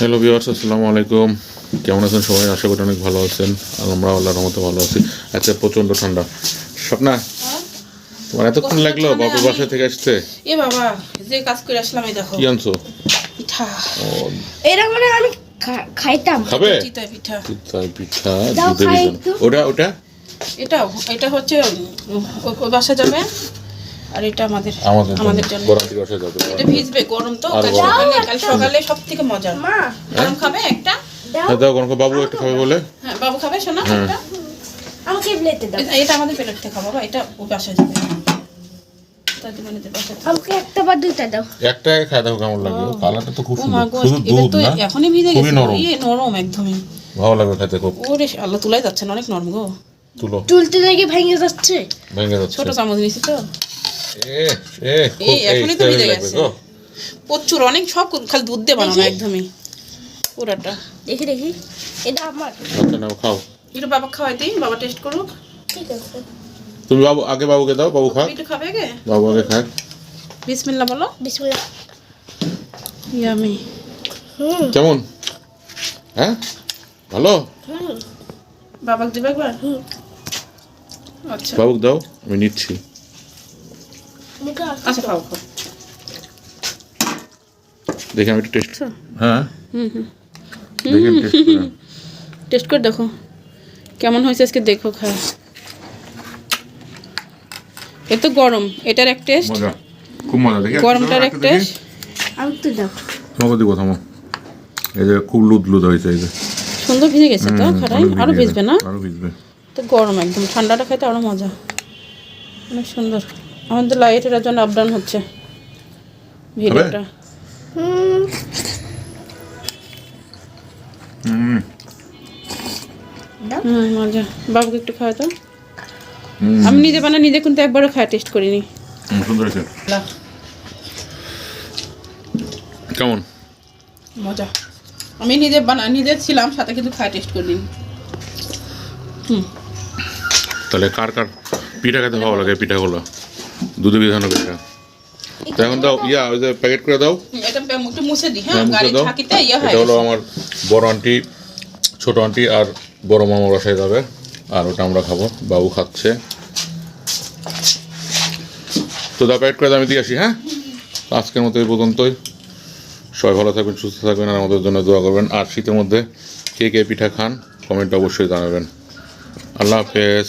Hello viewers আসসালামু আলাইকুম। কেমন আছেন সবাই? আশা করি অনেক ভালো আছেন। আর আমরা আল্লাহর রহমতে ভালো আছি। আচ্ছা প্রচণ্ড ঠান্ডা। স্বপ্না তোমার এতক্ষণ লাগল? বাবুর বাসা থেকে আসতে? এ বাবা যে কাজ করে আসলাম এই দেখো। কি আনছো? পিঠা। এরা মানে আমি খাইতাম। খাবে? চিতই পিঠা। চিতই পিঠা দুধের। একটু। ওটা ওটা? এটা এটা হচ্ছে ওই বাসা যাবে। আর এটা আমাদের আমাদের জন্য। গরম থেকে বাসায় যাবে এটা ভিজবে গরম তো কাল সকালে কাল সকালে সব থেকে মজা মা। গরম খাবে একটা? দাও। হ্যাঁ, গরম বাবু একটু খাবে বলে। হ্যাঁ বাবু খাবে শোনা হ্যাঁ। একটা? আমাকে প্লেটে দাও। এটা- আমাদের পেলেট থেকে বাবা এটা যাবে। দাদিমানিদের বাসায়। যাবে। আমাকে একটা বা দুইটা দাও। একটা খাই দেখো কেমন লাগে। কালারটা তো খুব সুন্দর শুধু দুধ না এখনই ভিজে গেছে নরম। ইয়ে নরম একদমই। ভালো লাগবে খেতে খুব। ওরে আল্লাহ তুলাই যাচ্ছে না অনেক নরম গো। তুলো। তুলতে লেগে ভেঙে যাচ্ছে? ভেঙে যাচ্ছে। ছোট চামচ নিয়েছি তো। খুব এখনই তো এই ভিজে গেছে। প্রচুর অনেক সব খালি দুধ দিয়ে বানানো একদমই। পুরাটা। দেখি দেখি। এটা আমার। আচ্ছা নাও খাও। একটু বাবা খাওয়াই দিই বাবা টেস্ট করুক। ঠিক আছে। তুমি বাবু আগে বাবুকে দাও বাবু খাক। একটু খাবে আগে? বাবু আগে খাক। বিসমিল্লা বলো। বিসমিল্লাহ। ইয়ামি। হুম। কেমন? হ্যাঁ? ভালো? হুম। বাবাকে দিবে একবার? হুম। আচ্ছা। বাবুকে দাও আমি নিচ্ছি। আচ্ছা খাও খাও। দেখি আমি একটু টেস্ট আচ্ছা। হ্যাঁ? হুম হুম। টেস্ট করে। দেখো। কেমন হয়েছে আজকে দেখো খা এ তো গরম এটার এক টেস্ট খুব মজা। দেখি গরমটার এক টেস্ট আমি তো দাও। তোমাকে দিব থামো। এই যে খুব লুদ লুদ হয়েছে এই যে। সুন্দর ভিজে গেছে তো হুম, আরও ভিজবে না? আরও ভিজবে। তো গরম একদম ঠান্ডাটা খাইতে আরও মজা। অনেক সুন্দর। আমাদের লাইটের জন্য আপ ডাউন হচ্ছে। ভিডিওটা। হুম। মজা। বাবুকে একটু খাওয়া তো আমি নিজে বানা নিজে কিন্তু একবারও খাওয়া টেস্ট করিনি। হুম, সুন্দর হয়েছে। কেমন? মজা। আমি নিজে বানা নিজে ছিলাম সাথে কিন্তু খাওয়া টেস্ট করিনি। হুম। তাহলে কার কার পিঠা খেতে ভালো লাগে পিঠাগুলো? দুধে বিধানো পিঠা তো এখন দাও ইয়া ওই যে প্যাকেট করে দাও। একটু মুছে দিই হ্যাঁ হ্যাঁ, গাড়ি দাও। থাকিতে ইয়ে হয় এটা হলো আমার বড় আন্টি ছোট আন্টি আর বড় মামা বাসায় যাবে। আর ওটা আমরা খাব বাবু খাচ্ছে। তো দা প্যাকেট করে দাও, আমি দিয়ে আসি হ্যাঁ? আজকের মতো এই পর্যন্তই। সবাই ভালো থাকবেন সুস্থ থাকবেন আর আমাদের জন্য দোয়া করবেন। আর শীতের মধ্যে কে কে পিঠা খান কমেন্ট অবশ্যই জানাবেন। আল্লাহ হাফেজ।